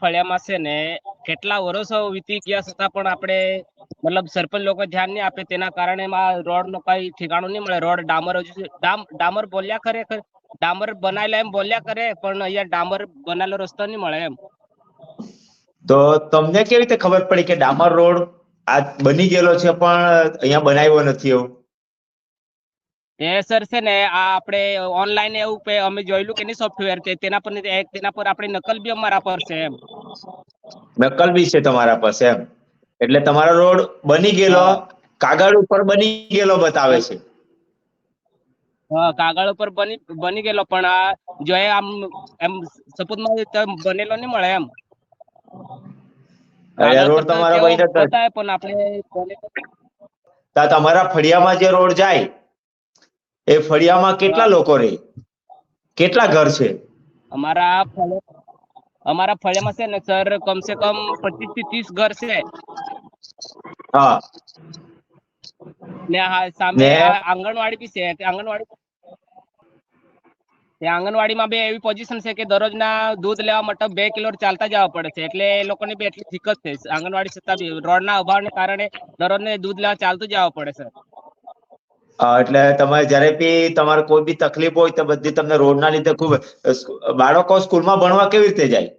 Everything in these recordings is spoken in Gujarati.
ફળિયામાં છે ને કેટલા વર્ષો વીતી ગયા છતાં પણ આપણે મતલબ સરપંચ લોકો ધ્યાન નહીં આપે તેના કારણે રોડ નો કઈ ઠેકાણું નહીં મળે. રોડ ડામર ડામર બોલ્યા કરે ખરે- ડામર બનાયેલા એમ બોલ્યા કરે પણ અહીંયા ડામર બનાવેલો રસ્તો નહીં મળે એમ. તો તમને કેવી રીતે ખબર પડી કે ડામર રોડ આ બની ગયેલો છે પણ અહીંયા બનાવ્યો નથી એવું? એ સર છે ને આ આપણે ઓનલાઈન એવું અમે જોયેલું કે નહીં સોફ્ટવેર છે તેના પર તેના પર આપણે નકલ બી અમારા પર છે એમ. નકલ બી છે તમારા પાસે એમ. એટલે તમારો રોડ બની ગયેલો કાગળ ઉપર બની ગયેલો બતાવે છે. હા કાગળ ઉપર બની બની ગયેલો પણ આ જો એ આમ એમ સપોઝમાં માં બનેલો નહીં મળે એમ. રોડ તમારો પણ આપણે તમારા ફળિયામાં જે રોડ જાય એ ફળિયામાં કેટલા લોકો રહે? કેટલા ઘર છે? અમારા અમારા ફળિયામાં છે ને સર કમસે કમ પચીસથી ત્રીસ ઘર છે. હા. ને સામે આંગણવાડી બી છે. આંગણવાડી તે આંગણવાડીમાં બી એવી પોઝિશન છે કે દરરોજના દૂધ લેવા માટે બે કિલો ચાલતા જવા પડે છે. એટલે એ લોકોની બી એટલી દિક્કત છે. આંગણવાડી છતાં બી રોડના અભાવને કારણે દરરોજને દૂધ લેવા ચાલતું જવા પડે છે. એટલે તમારે જ્યારે બી તમારે કોઈ બી તકલીફ હોય તો બધી તમને રોડના લીધે ખૂબ બાળકો સ્કૂલમાં ભણવા કેવી રીતે જાય?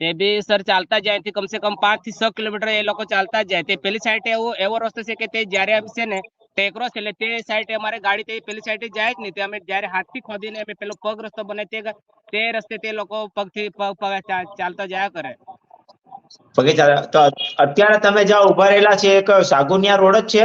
તે બી સર ચાલતા જાય થી કમસે કમ પાંચથી છ કિલોમીટર એ લોકો ચાલતા જાય. તે પેલી સાઈડ એવો એવો રસ્તો છે કે તે જ્યારે છે ને ટેકરો છે એટલે તે સાઈડ અમારે ગાડી તે પેલી સાઈડ જાય જ નહીં. તે અમે જ્યારે હાથથી ખોદીને અમે પેલો પગ રસ્તો બને તે તે રસ્તે તે લોકો પગથી પગ પગ ચાલતા જયા કરે. પગે ચાલે તો અત્યારે તમે જ્યાં ઊભા રહેલા છે એક સાગુનિયા રોડ જ છે?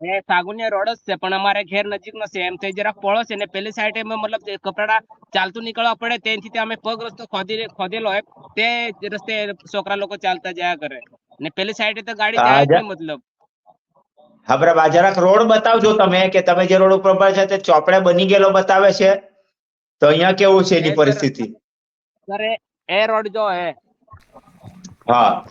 એ સાગુનિયા રોડ જ છે પણ અમારે ઘેર નજીક નો છે એમ થઈ જરાક પોળો છે ને પેલી સાઈડે મતલબ કપડા ચાલતું નીકળવા પડે તેથી અમે પગ રસ્તો ખોદી ખોદેલો હોય તે રસ્તે છોકરા લોકો ચાલતા જયા કરે. ને પેલી સાઈડે તો ગાડી જાય જ મતલબ. હા બરાબર જરાક રોડ બતાવજો તમે કે તમે જે રોડ ઉપર ઊભા છે તે ચોપડે બની ગયેલો બતાવે છે. તો અહીંયા કેવું છે એની પરિસ્થિતિ? એ- એ રોડ જો હે. હા.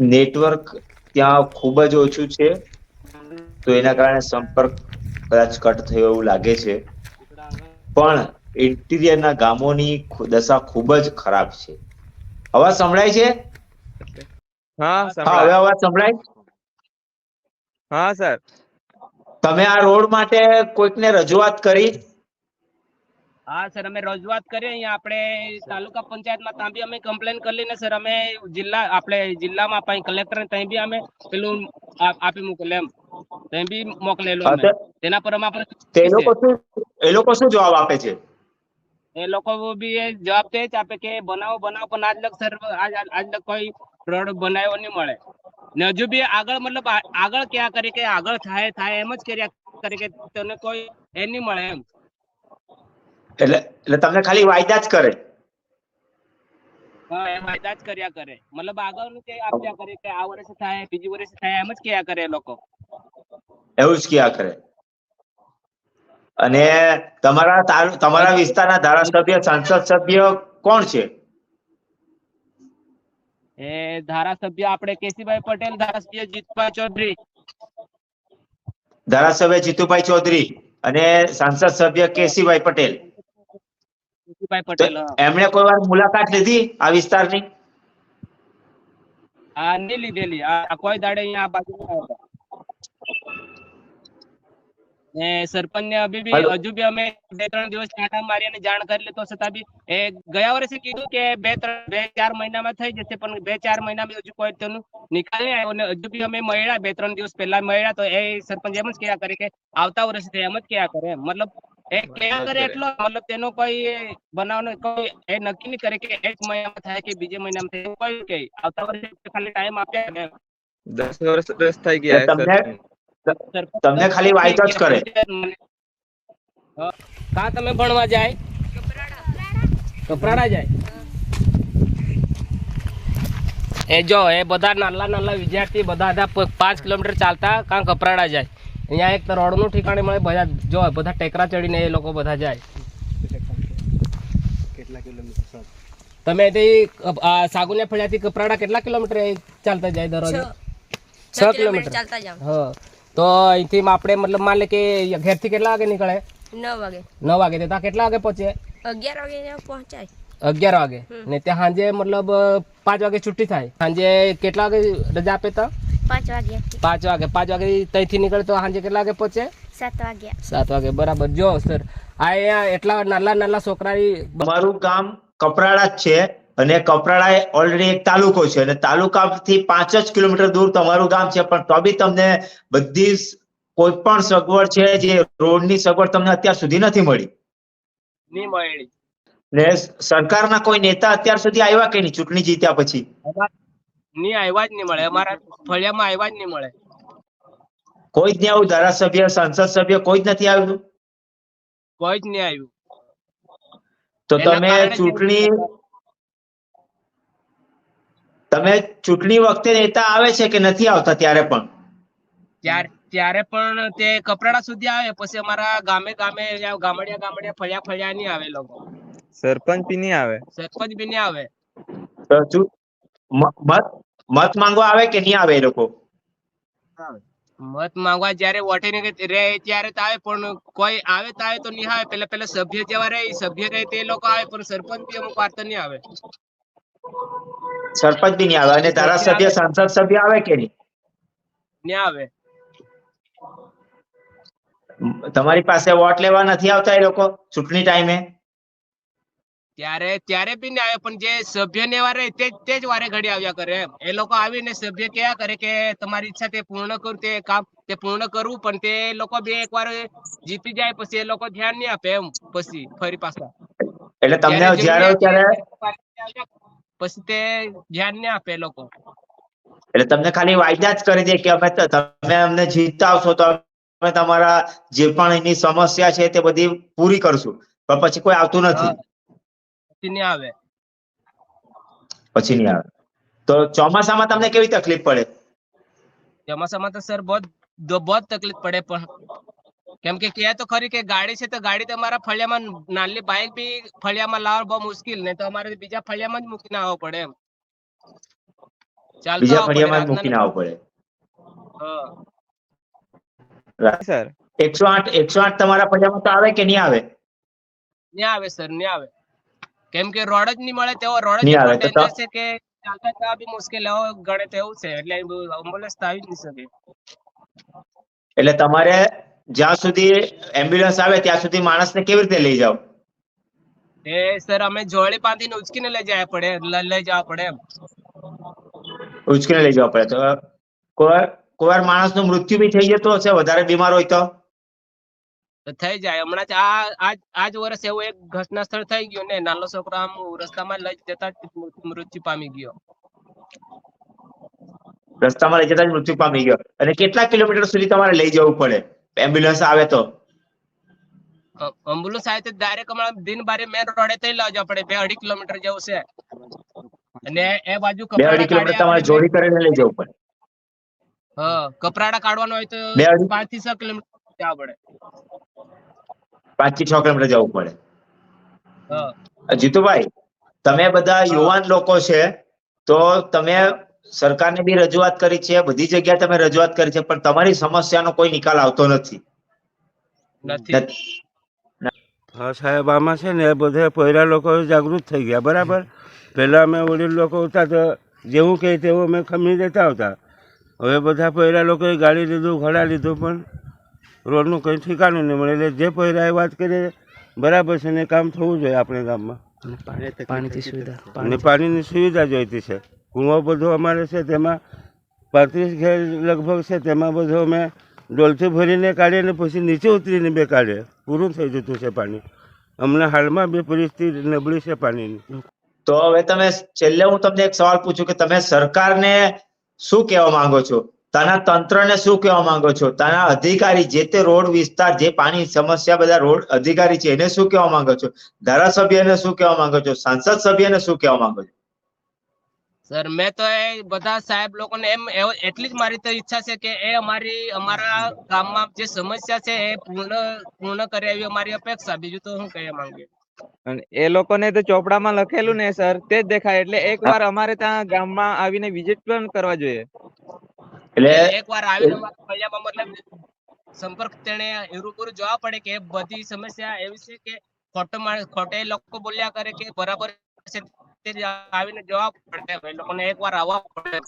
નેટવર્ક ત્યાં ખૂબ જ ઓછું છે. તો એના કારણે સંપર્ક કદાચ કટ થયો એવું લાગે છે. પણ ઇન્ટિરિયરના ગામોની દશા ખૂબ જ ખરાબ છે. અવાજ સંભળાય છે? હા હવે અવાજ સંભળાય? હા સર. તમે આ રોડ માટે કોઈકને રજૂઆત કરી? હા સર અમે રજૂઆત કરીએ. અહીંયા આપણે તાલુકા પંચાયતમાં ત્યાં બી અમે કમ્પ્લેન કરી લઈને સર અમે જિલ્લા આપણે જિલ્લામાં આપણે કલેક્ટર ત્યાં બી અમે પેલું આપી મોકલે એમ. ત્યાં બી મોકલેલું અમે. તેના પર અમે આપણે એ લોકો શું એ લોકો શું જવાબ આપે છે? એ લોકો બી એ જવાબ તો એ જ આપે કે બનાવો બનાવો પણ આજ લગ સર આજ આજ- આજ લગ કોઈ પ્રોડક્ટ બનાવ્યો નહીં મળે. ને હજુ બી આગળ મતલબ આગળ ક્યાં કરે કે આગળ થાય થાય એમ જ કર્યા કરે કે તને કોઈ એ નહીં મળે એમ. એટલે એટલે તમને ખાલી વાયદા જ કરે. હા એ વાયદા જ કર્યા કરે. મતલબ આગળનું કે આપ્યા કરે કે આ વર્ષે થાય બીજી વર્ષે થાય એમ જ કયા કરે લોકો. એવું જ કયા કરે. અને તમારા તમારા વિસ્તારના ધારાસભ્ય સાંસદ સભ્ય કોણ છે? એ ધારાસભ્ય આપણે કેસીભાઈ પટેલ ધારાસભ્ય જીતુભાઈ ચૌધરી. ધારાસભ્ય જીતુભાઈ ચૌધરી અને સાંસદ સભ્ય કેસીભાઈ પટેલ. કેસીભાઈ પટેલ એમણે કોઈ વાર મુલાકાત લીધી આ વિસ્તારની? હા નહીં લીધેલી. આ આ કોઈ દાડે અહીંયા આ બાજુ નહીં ને સરપંચ ને અભી બી હજુ બી અમે બે ત્રણ દિવસ કાંટા મારી અને જાણ કરી લે તો છતાં બી એ ગયા વર્ષે કીધું કે બે ત્રણ બે ચાર મહિનામાં થઈ જશે પણ બે ચાર મહિનામાં હજુ કોઈ તેનું નિકાલ નહીં આવ્યો ને હજુ બી અમે મળ્યા બે ત્રણ દિવસ પહેલા મળ્યા તો એ સરપંચ એમ જ કયા કરે કે આવતા વર્ષે એમ જ કયા કરે મતલબ એ કયા કરે એટલો મતલબ તેનો કોઈ બનાવનો કોઈ એ નક્કી નહીં કરે કે એક મહિનામાં થાય કે બીજે મહિનામાં થાય. કોઈ કે આવતા વર્ષે ખાલી ટાઈમ આપ્યા દસ વર્ષ થઈ ગયા તમને ખાલી વાંચો જ કરે. કા તમે ભણવા જાય? કપરાડા જાય. એ જો એ બધા નાના નાના વિદ્યાર્થી બધા પાંચ કિલોમીટર ચાલતા કાં કપરાડા જાય? અહીંયા એક તો રોડનું ઠેકાણે મળે બધા જો બધા ટેકરા ચડીને એ લોકો બધા જાય. તમે તે સાગુનિયા ફળિયાથી કપરાડા કેટલા કિલોમીટર ચાલતા જાય દરરોજ છ. Kilometre kilometre. ચાલતા જાવ હા. તો અહીંથી આપણે મતલબ માન લે કે ઘેરથી કેટલા વાગે નીકળે? નવ વાગે. નવ વાગે. તો ત્યાં કેટલા વાગે પહોંચે? અગિયાર વાગે પહોંચાય. અગિયાર વાગે. ને ત્યાં સાંજે મતલબ પાંચ વાગે છુટ્ટી થાય. સાંજે કેટલા વાગે રજા આપે તો પાંચ વાગે. પાંચ વાગે. પાંચ વાગે ત્યાંથી નીકળે તો સાંજે કેટલા વાગે પહોંચે? સાત વાગ્યા સાત વાગે. બરાબર. જો સર આ એટલા નાના નાના છોકરા અમારું કામ કપરાડા જ છે. અને કપરાડા એ ઓલરેડી એક તાલુકો છે. અને તાલુકાથી પાંચ જ કિલોમીટર દૂર તમારું ગામ છે. પણ તો બી તમને બધી કોઈ પણ સગવડ છે જે રોડની સગવડ તમને અત્યાર સુધી નથી મળી? નહીં મળી. ને સરકારના કોઈ નેતા અત્યાર સુધી આવ્યા કે નહીં ચૂંટણી જીત્યા પછી? નહીં આવ્યા જ નહીં મળે. અમારા ફળિયામાં આવ્યા જ નહીં મળે. કોઈ જ નહીં આવ્યું? ધારાસભ્ય સંસદ સભ્ય કોઈ જ નથી આવ્યું? કોઈ જ નહીં આવ્યું. તો તમે ચૂંટણી તમે ચૂંટણી વખતે નેતા આવે છે કે નથી આવતા ત્યારે પણ? ત્યારે ત્યારે પણ તે કપરાડા સુધી આવે પછી અમારા ગામે ગામે ગામડિયા ગામડિયા ફળિયા ફળિયા નહીં આવે લોકો. સરપંચ બી નહીં આવે? સરપંચ બી નહીં આવે. તો મત મત માંગવા આવે કે નહીં આવે એ લોકો? મત માંગવા જયારે વોટિંગ રહે ત્યારે તો આવે પણ કોઈ આવે તો આવે તો નહીં આવે. પેલા પેલા સભ્ય જેવા રહે સભ્ય રહે તે લોકો આવે પણ સરપંચ બી અમુક વાર તો નહીં આવે. સરપંચ બી નહીં આવે. અને ધારાસભ્ય સંસદ સભ્ય આવે કે નહીં? નહીં આવે. તમારી પાસે વોટ લેવા નથી આવતા એ લોકો ચૂંટણી ટાઈમે? ત્યારે ત્યારે બી ને આવે પણ જે સભ્ય ને વારે તે તે જ વારે ઘડી આવ્યા કરે એમ. એ લોકો આવીને સભ્ય કયા કરે કે તમારી ઈચ્છા તે પૂર્ણ કરું તે કામ તે પૂર્ણ કરવું પણ તે લોકો બે એકવાર જીતી જાય પછી એ લોકો ધ્યાન નહીં આપે એમ પછી ફરી પાછા. એટલે તમને જ્યારે જ્યારે ત્યારે પછી તે ધ્યાન ને આપે લોકો. એટલે તમને ખાલી વાયદા જ કરી દે કે અમે તમે અમને જીતતા આવશો તો અમે તમારા જે પણ એની સમસ્યા છે તે બધી પૂરી કરશું. પણ પછી કોઈ આવતું નથી. પછી નહીં આવે. પછી નહીં આવે. તો ચોમાસામાં તમને કેવી તકલીફ પડે? ચોમાસામાં તો સર બહુ બહુ તકલીફ પડે પણ કેમ કે કહે તો ખરી કે ગાડી છે તો ગાડી તમારા ફળિયામાં નાની બાઇક બી ફળિયામાં લાવવા બહુ મુશ્કેલ ને તો અમારે બીજા ફળિયામાં જ મૂકીને આવવો પડે એમ. બીજા ફળિયામાં જ મૂકીને આવવો પડે. સર. એકસો આઠ એકસો આઠ તમારા ફળિયામાં તો આવે કે નહીં આવે? નહીં આવે સર નહીં આવે. કેમ કે રોડ જ નહીં મળે તેવો રોડ જ નહીં આવે તો છે કે ચાલતા જવા બી મુશ્કેલ ગણે તેવું છે એટલે એમ્બ્યુલન્સ તો આવી જ નહીં શકે. એટલે તમારે જ્યાં સુધી એમ્બ્યુલન્સ આવે ત્યાં સુધી માણસને કેવી રીતે લઈ જાવ એ સર અમે જોડે પાંધીને ઉચકીને લઈ જવા પડે લઈ જવા પડે એમ. ઉચકીને લઈ જવા પડે. તો કોઈ કોઈ માણસનું મૃત્યુ બી થઈ જતો હશે વધારે બીમાર હોય તો? થઈ જાય. હમણાં જ આ આજ આજ વર્ષ એવું એક ઘટના સ્થળ થઈ ગયું ને નાનો છોકરો આમ રસ્તામાં લઈ જતા મૃત્યુ પામી ગયો. રસ્તામાં લઈ જતા જ મૃત્યુ પામી ગયો. અને કેટલા કિલોમીટર સુધી તમારે લઈ જવું પડે? એમ્બ્યુલન્સ આવે તો? એમ્બ્યુલન્સ આવે તો ડાયરેક્ટ હમણાં દિન બારે મેન રોડે થઈ લઈ જવા પડે. બે અઢી કિલોમીટર જેવું છે. અને એ બાજુ બે અઢી કિલોમીટર તમારે જોડી કરીને લઈ જવું પડે. હા કપરાડા કાઢવાનું હોય તો પાંચથી છ કિલોમીટર જવા પડે. પાંચથી છ કિલોમીટર જવું પડે. હા. જીતુભાઈ તમે બધા યુવાન લોકો છે તો તમે સરકારને બી રજૂઆત કરી છે બધી જગ્યાએ તમે રજૂઆત કરી છે પણ તમારી સમસ્યાનો કોઈ નિકાલ આવતો નથી. નથી. હા સાહેબ આમાં છે ને બધા પહેલા લોકો જાગૃત થઈ ગયા બરાબર? પહેલાં અમે વડીલ લોકો હતા તો જેવું કહે તેવું અમે ખમી દેતા હતા હવે બધા પહેલા લોકોએ ગાડી લીધું ઘડા લીધું પણ રોડનું કંઈ ઠેકાણું નહીં મળે. એટલે જે પહેલા એ વાત કરીએ બરાબર છે ને કામ થવું જોઈએ આપણે ગામમાં. પાણીની સુવિધા અને પાણીની સુવિધા જોઈતી છે. કૂવો બધો અમારે છે તેમાં પાંત્રીસ ઘેર લગભગ છે તેમાં બધો અમે ડોલથી ભરીને કાઢીએ ને પછી નીચે ઉતરીને બે કાઢીએ. પૂરું થઈ જતું છે પાણી. હમણાં હાલમાં બે પરિસ્થિતિ નબળી છે પાણીની. તો હવે તમે છેલ્લે હું તમને એક સવાલ પૂછું કે તમે સરકારને શું કહેવા માંગો છો? તાના તંત્રને શું કહેવા માંગો છો? તાના અધિકારી જે તે રોડ વિસ્તાર જે પાણી સમસ્યા બધા રોડ અધિકારી છે એને શું કહેવા માંગો છો? ધારાસભ્યને શું કહેવા માંગો છો? સાંસદ સભ્યને શું કહેવા માંગો છો? સર મેં તો એ બધા સાહેબ લોકોને એમ એટલી જ મારી તો ઈચ્છા છે કે એ અમારી અમારા ગામમાં જે સમસ્યા છે એ પૂર્ણ પૂર્ણ કરે એવી અમારી અપેક્ષા. બીજું તો હું કહેવા માંગુ? અને એ લોકોને તો ચોપડામાં લખેલું ને સર તે જ દેખાય. એટલે એક વાર અમારે ત્યાં ગામમાં આવીને વિઝિટ પણ કરવા જોઈએ. એટલે એક વાર આવીને મતલબ સંપર્ક તેને રૂબરૂ જોવા પડે કે બધી સમસ્યા એવી છે કે ખોટો ખોટે લોકો બોલ્યા કરે કે બરાબર આવીને જવાબ પડે. લોકોને એક વાર આવવા પડે.